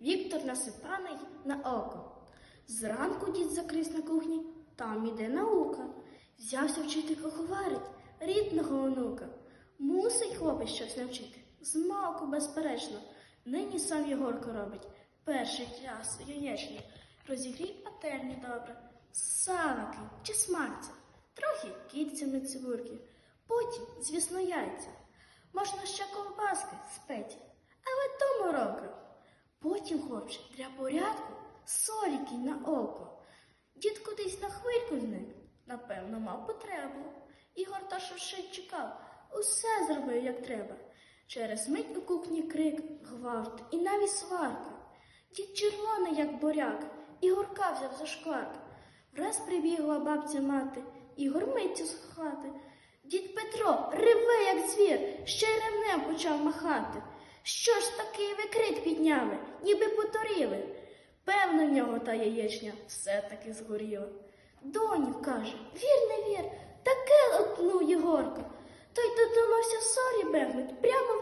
Віктор насипаний на око. Зранку дід закрис на кухні, там іде наука. Взявся вчити куховарить рідного онука. Мусить хлопець щось навчити. Змалку, безперечно. Нині сам Єгорко робить. Перший час яєчні. Розігрій пательні добре. Салики чи смальця. Трохи кільцями цибурки. Потім, звісно, яйця. Можна ще ковбаски спеті. Потім, хлопче, для порядку соліки на око. Дід кудись на хвильку зник, напевно, мав потребу. Ігор та шуршить чекав, усе зробив, як треба. Через мить у кухні крик, гвалт і навіть сварка. Дід червоний, як буряк, Ігорка взяв за шкварк. Враз прибігла бабця мати, Ігор миттю з хати. Дід Петро реве, як звір, ще й ремнем почав махати. Що ж такий викрик підняли, ніби поторіли. Певно, в нього та яєчня все-таки згоріла. Доню, каже, вір не вір, таке лотнув Єгорка. Той додумався сорі бегнуть прямо